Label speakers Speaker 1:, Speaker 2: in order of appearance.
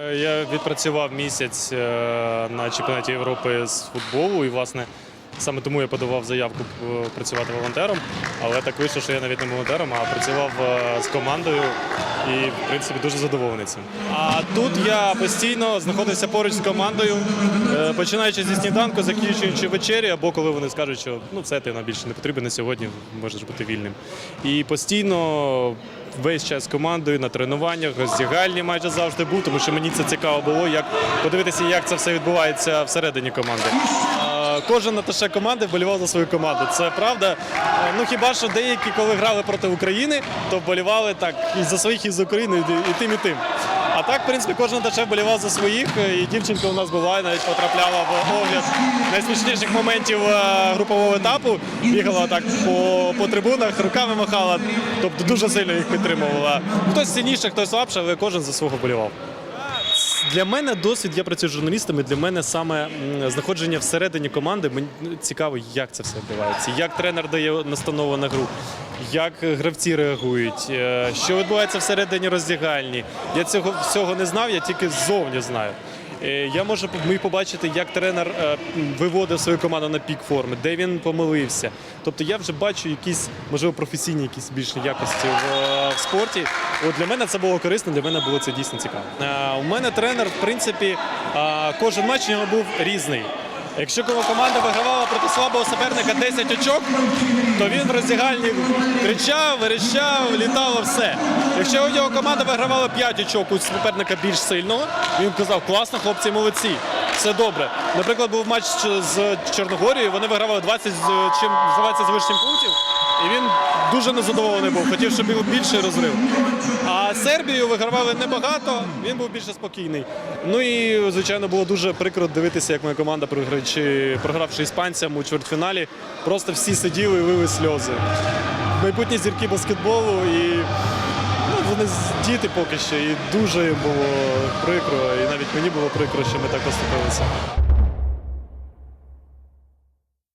Speaker 1: Е, Я відпрацював місяць е, на чемпіонаті Європи з футболу, і власне саме тому я подавав заявку е, працювати волонтером. Але так вийшло, що я навіть не волонтером, а працював е, з командою і в принципі дуже задоволений цим. А тут я постійно знаходився поруч з командою, е, починаючи зі сніданку, закінчуючи вечері, або коли вони скажуть, що ну все ти нам більше не потрібен на сьогодні, можеш бути вільним. І постійно весь час з командою на тренуваннях, роздягальні майже завжди був, тому що мені це цікаво було, як подивитися, як це все відбувається всередині команди. Кожен аташе команди вболівав за свою команду. Це правда. Ну хіба що деякі, коли грали проти України, то вболівали так і за своїх, і за Україну, і, тим, і тим. А так, в принципі, кожен аташе вболівав за своїх, і дівчинка у нас була, навіть потрапляла в огляд найсмішніших моментів е, групового етапу. Бігала так по, по трибунах, руками махала, тобто дуже сильно їх підтримувала. Хтось сильніше, хтось слабше, але кожен за свого вболівав. Для мене досвід, я працюю з журналістами. Для мене саме знаходження всередині команди. Мені цікаво, як це все відбувається, як тренер дає настанову на гру, як гравці реагують, е, що відбувається всередині роздягальні. Я цього всього не знав, я тільки ззовні знаю. Е, Я можу побачити, як тренер е, виводив свою команду на пік форми, де він помилився. Тобто я вже бачу якісь, можливо, професійні якісь більші якості в, е, в спорті. От для мене це було корисно, для мене було це дійсно цікаво. У мене тренер, в принципі, кожен матч у нього був різний. Якщо коли команда вигравала проти слабого суперника 10 очок, то він в роздягальні кричав, верещав, літало все. Якщо у нього команда вигравала 5 очок у суперника більш сильного, він казав, класно, хлопці, молодці, все добре. Наприклад, був матч з Чорногорією, вони вигравали 20 з чим називається з вищим пунктів. І він дуже незадоволений був, хотів, щоб був більший розрив. А Сербію вигравали небагато, він був більше спокійний. Ну і звичайно було дуже прикро дивитися, як моя команда, програючи, програвши іспанцям у чвертьфіналі, просто всі сиділи і вили сльози. Майбутні зірки баскетболу і ну, вони діти поки що, і дуже було прикро, і навіть мені було прикро, що ми так поступилися.